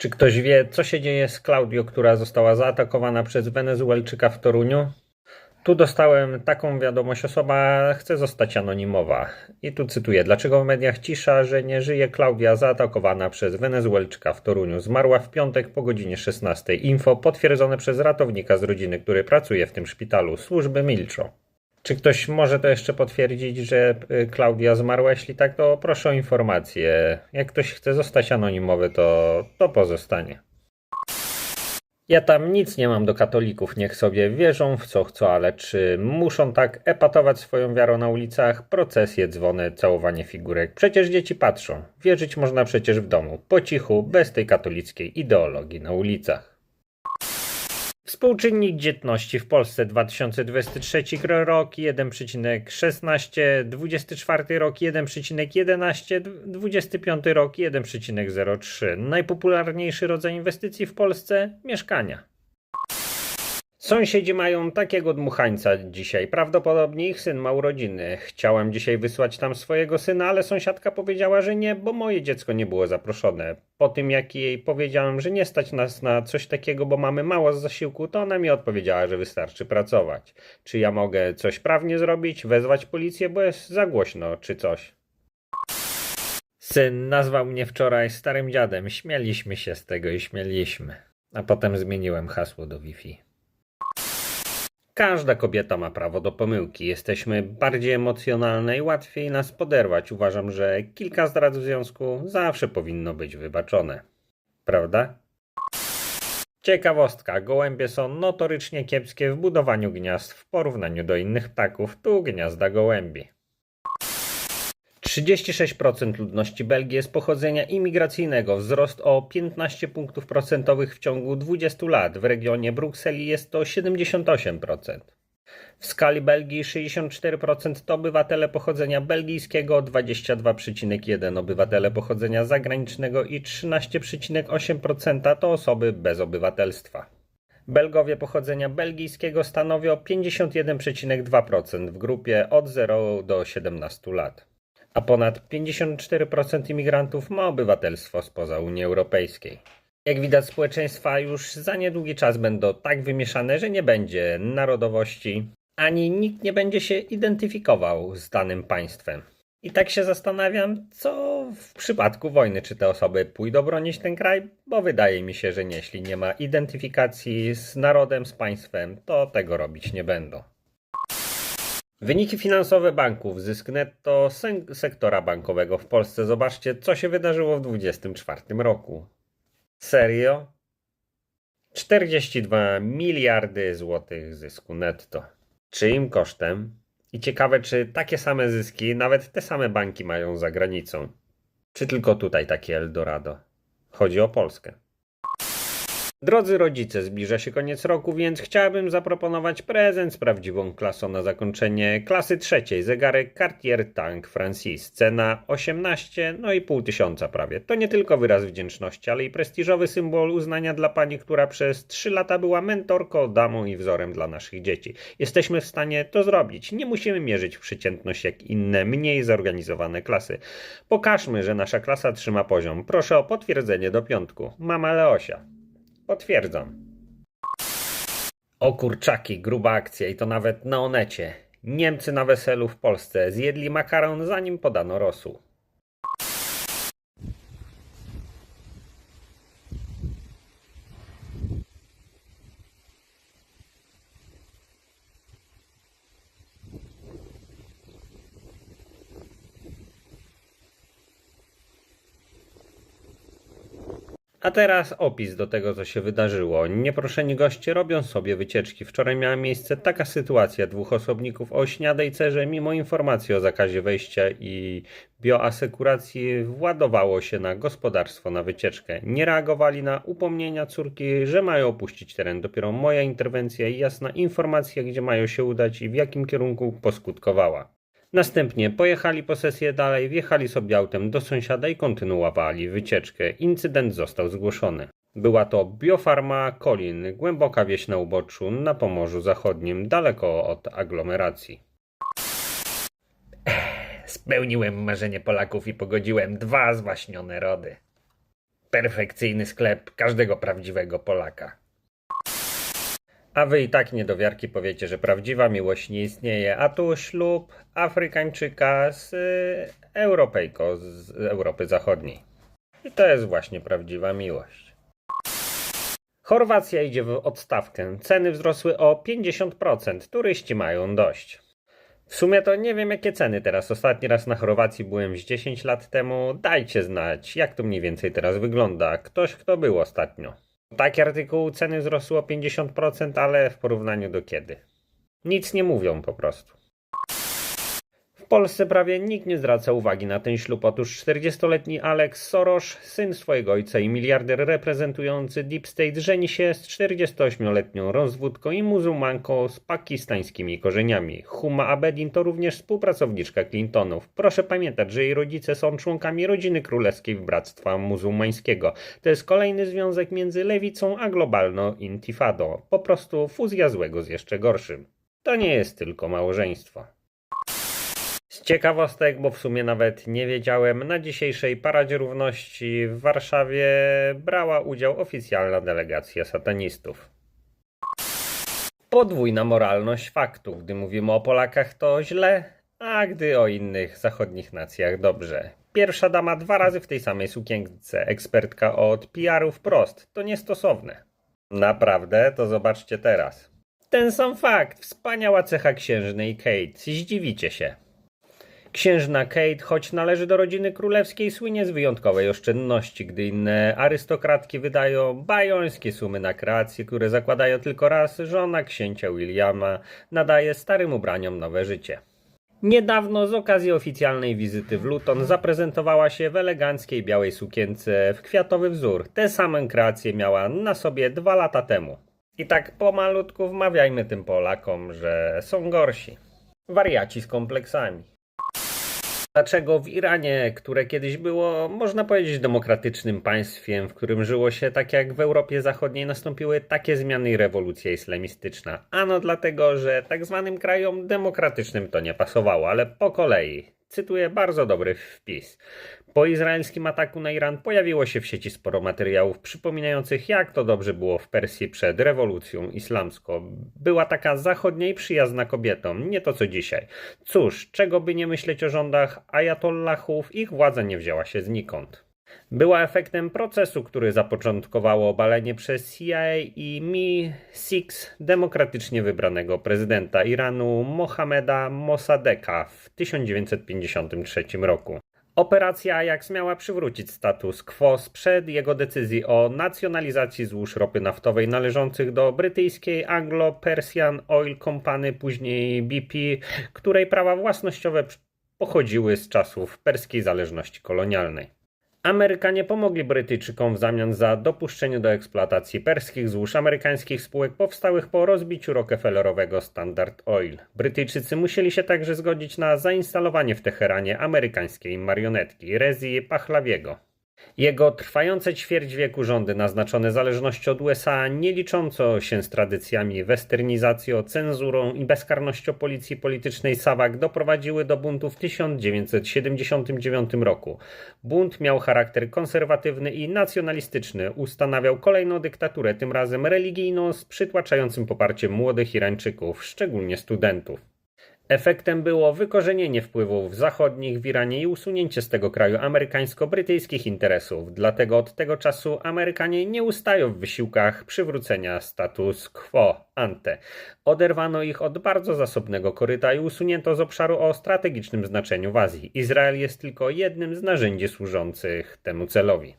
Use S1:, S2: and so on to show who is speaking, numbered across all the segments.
S1: Czy ktoś wie, co się dzieje z Claudio, która została zaatakowana przez Wenezuelczyka w Toruniu? Tu dostałem taką wiadomość, osoba chce zostać anonimowa. I tu cytuję, dlaczego w mediach cisza, że nie żyje Klaudia zaatakowana przez Wenezuelczyka w Toruniu. Zmarła w piątek po godzinie 16. Info potwierdzone przez ratownika z rodziny, który pracuje w tym szpitalu. Służby milczą. Czy ktoś może to jeszcze potwierdzić, że y, Klaudia zmarła? Jeśli tak, to proszę o informację. Jak ktoś chce zostać anonimowy, to, to pozostanie. Ja tam nic nie mam do katolików, niech sobie wierzą w co chcą, ale czy muszą tak epatować swoją wiarą na ulicach? Procesje, dzwony, całowanie figurek. Przecież dzieci patrzą. Wierzyć można przecież w domu, po cichu, bez tej katolickiej ideologii na ulicach. Współczynnik dzietności w Polsce 2023 rok 1,16, 24 rok 1,11, 25 rok 1,03. Najpopularniejszy rodzaj inwestycji w Polsce mieszkania. Sąsiedzi mają takiego dmuchańca dzisiaj. Prawdopodobnie ich syn ma urodziny. Chciałem dzisiaj wysłać tam swojego syna, ale sąsiadka powiedziała, że nie, bo moje dziecko nie było zaproszone. Po tym jak jej powiedziałem, że nie stać nas na coś takiego, bo mamy mało z zasiłku, to ona mi odpowiedziała, że wystarczy pracować. Czy ja mogę coś prawnie zrobić, wezwać policję, bo jest za głośno, czy coś? Syn nazwał mnie wczoraj starym dziadem. Śmieliśmy się z tego i śmieliśmy. A potem zmieniłem hasło do Wi-Fi. Każda kobieta ma prawo do pomyłki. Jesteśmy bardziej emocjonalne i łatwiej nas poderwać. Uważam, że kilka zdrad w związku zawsze powinno być wybaczone. Prawda? Ciekawostka. Gołębie są notorycznie kiepskie w budowaniu gniazd w porównaniu do innych ptaków. Tu gniazda gołębi. 36% ludności Belgii jest pochodzenia imigracyjnego, wzrost o 15 punktów procentowych w ciągu 20 lat. W regionie Brukseli jest to 78%. W skali Belgii 64% to obywatele pochodzenia belgijskiego, 22,1% obywatele pochodzenia zagranicznego i 13,8% to osoby bez obywatelstwa. Belgowie pochodzenia belgijskiego stanowią 51,2% w grupie od 0 do 17 lat a ponad 54% imigrantów ma obywatelstwo spoza Unii Europejskiej. Jak widać, społeczeństwa już za niedługi czas będą tak wymieszane, że nie będzie narodowości, ani nikt nie będzie się identyfikował z danym państwem. I tak się zastanawiam, co w przypadku wojny, czy te osoby pójdą bronić ten kraj, bo wydaje mi się, że jeśli nie ma identyfikacji z narodem, z państwem, to tego robić nie będą. Wyniki finansowe banków, zysk netto sektora bankowego w Polsce. Zobaczcie, co się wydarzyło w 2024 roku. Serio? 42 miliardy złotych zysku netto. Czyim kosztem? I ciekawe, czy takie same zyski nawet te same banki mają za granicą. Czy tylko tutaj takie Eldorado? Chodzi o Polskę. Drodzy rodzice, zbliża się koniec roku, więc chciałabym zaproponować prezent z prawdziwą klasą na zakończenie klasy trzeciej. Zegarek Cartier Tank Francis. Cena 18, no i pół tysiąca prawie. To nie tylko wyraz wdzięczności, ale i prestiżowy symbol uznania dla pani, która przez 3 lata była mentorką, damą i wzorem dla naszych dzieci. Jesteśmy w stanie to zrobić. Nie musimy mierzyć w przeciętność jak inne, mniej zorganizowane klasy. Pokażmy, że nasza klasa trzyma poziom. Proszę o potwierdzenie do piątku. Mama Leosia. Potwierdzam. O kurczaki, gruba akcja i to nawet na Onecie. Niemcy na weselu w Polsce zjedli makaron zanim podano rosół. A teraz opis do tego, co się wydarzyło. Nieproszeni goście robią sobie wycieczki. Wczoraj miała miejsce taka sytuacja. Dwóch osobników o śniadej cerze, mimo informacji o zakazie wejścia i bioasekuracji, władowało się na gospodarstwo na wycieczkę. Nie reagowali na upomnienia córki, że mają opuścić teren. Dopiero moja interwencja i jasna informacja, gdzie mają się udać i w jakim kierunku poskutkowała. Następnie pojechali po sesję dalej, wjechali sobie autem do sąsiada i kontynuowali wycieczkę. Incydent został zgłoszony. Była to biofarma Kolin, głęboka wieś na uboczu na Pomorzu Zachodnim, daleko od aglomeracji. Spełniłem marzenie Polaków i pogodziłem dwa zwaśnione rody. Perfekcyjny sklep każdego prawdziwego Polaka. A wy i tak niedowiarki powiecie, że prawdziwa miłość nie istnieje, a tu ślub Afrykańczyka z y, Europejką z Europy Zachodniej. I to jest właśnie prawdziwa miłość. Chorwacja idzie w odstawkę. Ceny wzrosły o 50%. Turyści mają dość. W sumie to nie wiem jakie ceny teraz. Ostatni raz na Chorwacji byłem z 10 lat temu. Dajcie znać, jak to mniej więcej teraz wygląda. Ktoś, kto był ostatnio. Taki artykuł ceny wzrosły o 50%, ale w porównaniu do kiedy? Nic nie mówią po prostu. Polsce prawie nikt nie zwraca uwagi na ten ślub. Otóż 40-letni Alex Soros, syn swojego ojca i miliarder reprezentujący Deep State, żeni się z 48-letnią rozwódką i muzułmanką z pakistańskimi korzeniami. Huma Abedin to również współpracowniczka Clintonów. Proszę pamiętać, że jej rodzice są członkami rodziny królewskiej Bractwa Muzułmańskiego. To jest kolejny związek między lewicą a globalną intifadą. Po prostu fuzja złego z jeszcze gorszym. To nie jest tylko małżeństwo. Z ciekawostek, bo w sumie nawet nie wiedziałem, na dzisiejszej Paradzie Równości w Warszawie brała udział oficjalna delegacja satanistów. Podwójna moralność faktu. Gdy mówimy o Polakach to źle, a gdy o innych zachodnich nacjach dobrze. Pierwsza dama dwa razy w tej samej sukience, ekspertka od PR-u wprost. To niestosowne. Naprawdę? To zobaczcie teraz. Ten sam fakt, wspaniała cecha księżnej Kate. Zdziwicie się. Księżna Kate, choć należy do rodziny królewskiej, słynie z wyjątkowej oszczędności, gdy inne arystokratki wydają bajońskie sumy na kreacje, które zakładają tylko raz, żona księcia Williama nadaje starym ubraniom nowe życie. Niedawno z okazji oficjalnej wizyty w Luton zaprezentowała się w eleganckiej białej sukience w kwiatowy wzór. Te same kreacje miała na sobie dwa lata temu. I tak pomalutku wmawiajmy tym Polakom, że są gorsi. Wariaci z kompleksami. Dlaczego w Iranie, które kiedyś było, można powiedzieć, demokratycznym państwem, w którym żyło się tak jak w Europie Zachodniej, nastąpiły takie zmiany i rewolucja islamistyczna? Ano dlatego, że tak zwanym krajom demokratycznym to nie pasowało, ale po kolei. Cytuję bardzo dobry wpis. Po izraelskim ataku na Iran pojawiło się w sieci sporo materiałów przypominających, jak to dobrze było w Persji przed rewolucją islamską. Była taka zachodnia i przyjazna kobietom, nie to co dzisiaj. Cóż, czego by nie myśleć o rządach ajatollahów, ich władza nie wzięła się znikąd. Była efektem procesu, który zapoczątkowało obalenie przez CIA i MI-6 demokratycznie wybranego prezydenta Iranu Mohameda Mossadegha w 1953 roku. Operacja Ajax miała przywrócić status quo sprzed jego decyzji o nacjonalizacji złóż ropy naftowej należących do brytyjskiej Anglo-Persian Oil Company, później BP, której prawa własnościowe pochodziły z czasów perskiej zależności kolonialnej. Amerykanie pomogli Brytyjczykom w zamian za dopuszczenie do eksploatacji perskich złóż amerykańskich spółek powstałych po rozbiciu Rockefellerowego Standard Oil. Brytyjczycy musieli się także zgodzić na zainstalowanie w Teheranie amerykańskiej marionetki Rezi Pahlawiego. Jego trwające ćwierć wieku rządy naznaczone zależnością od USA, nie licząco się z tradycjami westernizacją, cenzurą i bezkarnością policji politycznej Sawak doprowadziły do buntu w 1979 roku. Bunt miał charakter konserwatywny i nacjonalistyczny, ustanawiał kolejną dyktaturę, tym razem religijną, z przytłaczającym poparciem młodych Irańczyków, szczególnie studentów. Efektem było wykorzenienie wpływów zachodnich w Iranie i usunięcie z tego kraju amerykańsko-brytyjskich interesów. Dlatego od tego czasu Amerykanie nie ustają w wysiłkach przywrócenia status quo ante. Oderwano ich od bardzo zasobnego koryta i usunięto z obszaru o strategicznym znaczeniu w Azji. Izrael jest tylko jednym z narzędzi służących temu celowi.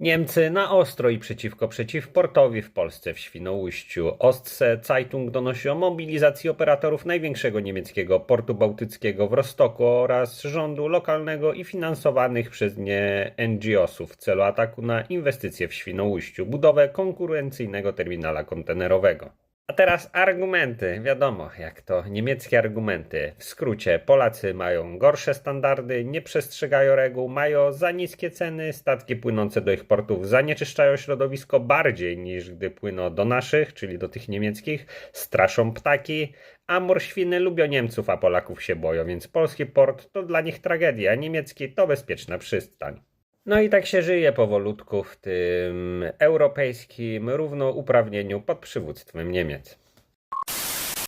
S1: Niemcy na ostro i przeciwko przeciwportowi w Polsce w Świnoujściu. Ostse Zeitung donosi o mobilizacji operatorów największego niemieckiego portu bałtyckiego w Rostoku oraz rządu lokalnego i finansowanych przez nie NGO-sów w celu ataku na inwestycje w Świnoujściu, budowę konkurencyjnego terminala kontenerowego. A teraz argumenty. Wiadomo, jak to niemieckie argumenty. W skrócie, Polacy mają gorsze standardy, nie przestrzegają reguł, mają za niskie ceny, statki płynące do ich portów zanieczyszczają środowisko bardziej niż gdy płyną do naszych, czyli do tych niemieckich, straszą ptaki, a morświny lubią Niemców, a Polaków się boją, więc polski port to dla nich tragedia, a niemiecki to bezpieczna przystań. No i tak się żyje powolutku w tym europejskim równouprawnieniu pod przywództwem Niemiec.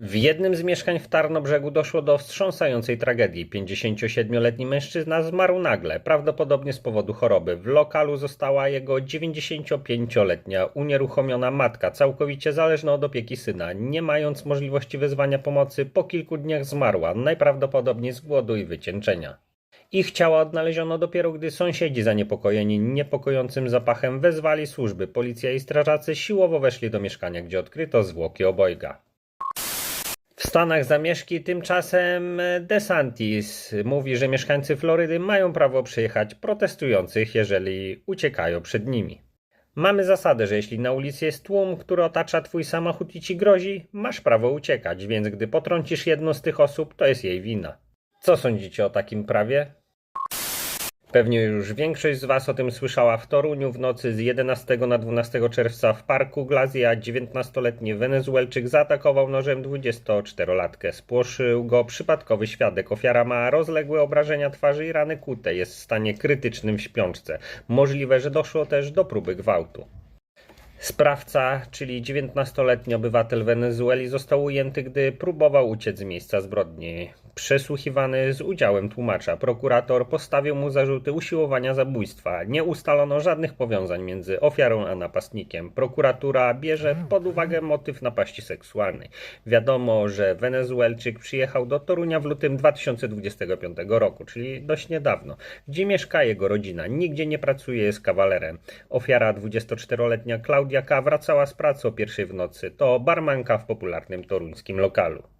S1: W jednym z mieszkań w Tarnobrzegu doszło do wstrząsającej tragedii. 57-letni mężczyzna zmarł nagle, prawdopodobnie z powodu choroby. W lokalu została jego 95-letnia unieruchomiona matka, całkowicie zależna od opieki syna. Nie mając możliwości wezwania pomocy, po kilku dniach zmarła, najprawdopodobniej z głodu i wycieńczenia. Ich ciała odnaleziono dopiero gdy sąsiedzi zaniepokojeni niepokojącym zapachem wezwali służby. Policja i strażacy siłowo weszli do mieszkania, gdzie odkryto zwłoki obojga. W Stanach zamieszki tymczasem DeSantis mówi, że mieszkańcy Florydy mają prawo przyjechać protestujących, jeżeli uciekają przed nimi. Mamy zasadę, że jeśli na ulicy jest tłum, który otacza twój samochód i ci grozi, masz prawo uciekać, więc gdy potrącisz jedną z tych osób, to jest jej wina. Co sądzicie o takim prawie? Pewnie już większość z Was o tym słyszała w Toruniu w nocy z 11 na 12 czerwca w parku Glazja 19-letni Wenezuelczyk zaatakował nożem 24-latkę. Spłoszył go przypadkowy świadek. Ofiara ma rozległe obrażenia twarzy i rany kute. Jest w stanie krytycznym w śpiączce. Możliwe, że doszło też do próby gwałtu. Sprawca, czyli 19-letni obywatel Wenezueli, został ujęty, gdy próbował uciec z miejsca zbrodni. Przesłuchiwany z udziałem tłumacza, prokurator postawił mu zarzuty usiłowania zabójstwa. Nie ustalono żadnych powiązań między ofiarą a napastnikiem. Prokuratura bierze pod uwagę motyw napaści seksualnej. Wiadomo, że Wenezuelczyk przyjechał do Torunia w lutym 2025 roku, czyli dość niedawno. Gdzie mieszka jego rodzina? Nigdzie nie pracuje, jest kawalerem. Ofiara 24-letnia Klaudia K. wracała z pracy o pierwszej w nocy. To barmanka w popularnym toruńskim lokalu.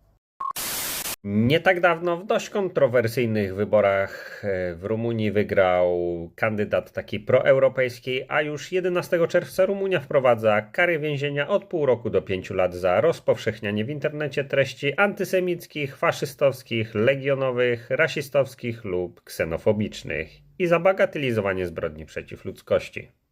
S1: Nie tak dawno w dość kontrowersyjnych wyborach e, w Rumunii wygrał kandydat taki proeuropejski, a już 11 czerwca Rumunia wprowadza kary więzienia od pół roku do pięciu lat za rozpowszechnianie w internecie treści antysemickich, faszystowskich, legionowych, rasistowskich lub ksenofobicznych i za bagatelizowanie zbrodni przeciw ludzkości.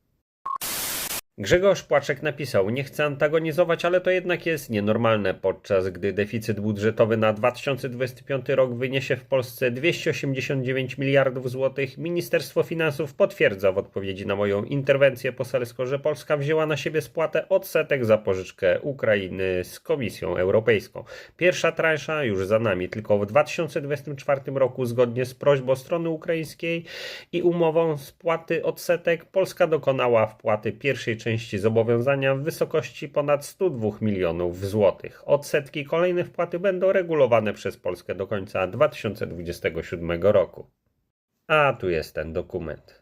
S1: Grzegorz Płaczek napisał: Nie chcę antagonizować, ale to jednak jest nienormalne, podczas gdy deficyt budżetowy na 2025 rok wyniesie w Polsce 289 miliardów złotych. Ministerstwo Finansów potwierdza w odpowiedzi na moją interwencję poselską, że Polska wzięła na siebie spłatę odsetek za pożyczkę Ukrainy z Komisją Europejską. Pierwsza transza już za nami, tylko w 2024 roku, zgodnie z prośbą strony ukraińskiej i umową spłaty odsetek, Polska dokonała wpłaty pierwszej części zobowiązania w wysokości ponad 102 milionów złotych. Odsetki kolejne wpłaty będą regulowane przez Polskę do końca 2027 roku. A tu jest ten dokument.